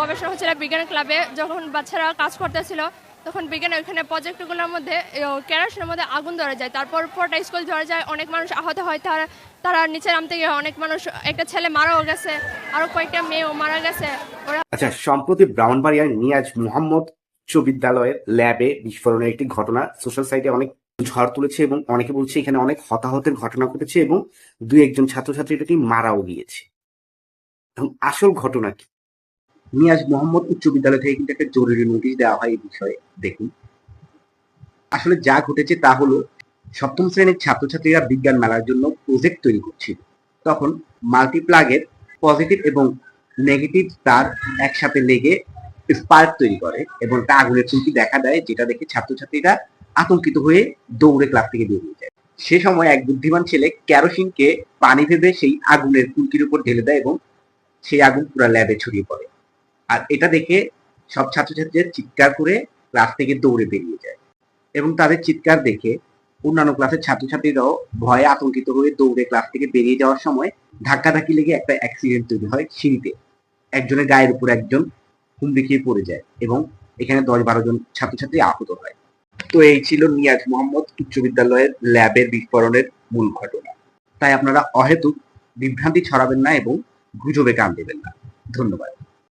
গবেষণা হচ্ছিল বিজ্ঞান ক্লাবে, যখন বাচ্চারা কাজ করতেছিল, তখন বিজ্ঞান ওইখানে প্রজেক্টগুলোর মধ্যে ক্যারাসের মধ্যে আগুন ধরে যায়। তারপর পুরোটা স্কুল ধরে যায়, অনেক মানুষ আহত হয়, তারা তারা নিচে নামতে গিয়ে অনেক মানুষ, একটা ছেলে মারাও গেছে আরও কয়েকটা মেয়েও মারা গেছে। ওরা আচ্ছা সম্প্রতি ব্রাউনবাড়িয়ার নিয়াজ মোহাম্মদ উচ্চ বিদ্যালয়ের ল্যাবে বিস্ফোরণের একটি ঘটনা সোশ্যাল সাইটে অনেক ঝড় তুলেছে এবং অনেকে বলছে এখানে অনেক হতাহতের ঘটনা ঘটেছে এবং দুই একজন ছাত্রছাত্রী এটাকে মারাও গিয়েছে। এখন আসল ঘটনা কি? নিয়াজ মোহাম্মদ উচ্চ বিদ্যালয় থেকে কিন্তু একটা জরুরি নোটিশ দেওয়া হয় এই বিষয়ে, দেখুন। আসলে যা ঘটেছে তা হলো, সপ্তম শ্রেণির ছাত্রছাত্রীরা বিজ্ঞান মেলার জন্য প্রজেক্ট তৈরি করছিল। তখন মাল্টিপ্লাগের পজিটিভ এবং নেগেটিভ তার একসাথে লেগে স্পার্ক তৈরি করে এবং তা আগুনের চুলকি দেখা দেয়, যেটা দেখে ছাত্রছাত্রীরা আতঙ্কিত হয়ে দৌড়ে ক্লাস থেকে বেরিয়ে যায়। সে সময় এক বুদ্ধিমান ছেলে ক্যারোসিনকে পানি ভেবে সেই আগুনের কুলকির উপর ঢেলে দেয় এবং সেই আগুন পুরো ল্যাবে ছড়িয়ে পড়ে। আর এটা দেখে সব ছাত্রছাত্রীরা চিৎকার করে ক্লাস থেকে দৌড়ে বেরিয়ে যায়। এবং তাদের চিৎকার দেখে অন্যান্য ক্লাসের ছাত্রছাত্রীরাও ভয়ে আতঙ্কিত হয়ে দৌড়ে ক্লাস থেকে বেরিয়ে যাওয়ার সময় ধাক্কাধাক্কি লেগে একটা অ্যাক্সিডেন্ট তৈরি হয় সিঁড়িতে। একজনের গায়ের উপর একজন হুমড়ি খেয়ে পড়ে যায় এবং এখানে দশ বারো জন ছাত্রছাত্রী আহত হয়। তো এই ছিল নিয়াজ মোহাম্মদ উচ্চ বিদ্যালয়ের ল্যাবের বিস্ফোরণের মূল ঘটনা। তাই আপনারা অহেতুক বিভ্রান্তি ছড়াবেন না এবং গুজবে কান দেবেন না। ধন্যবাদ।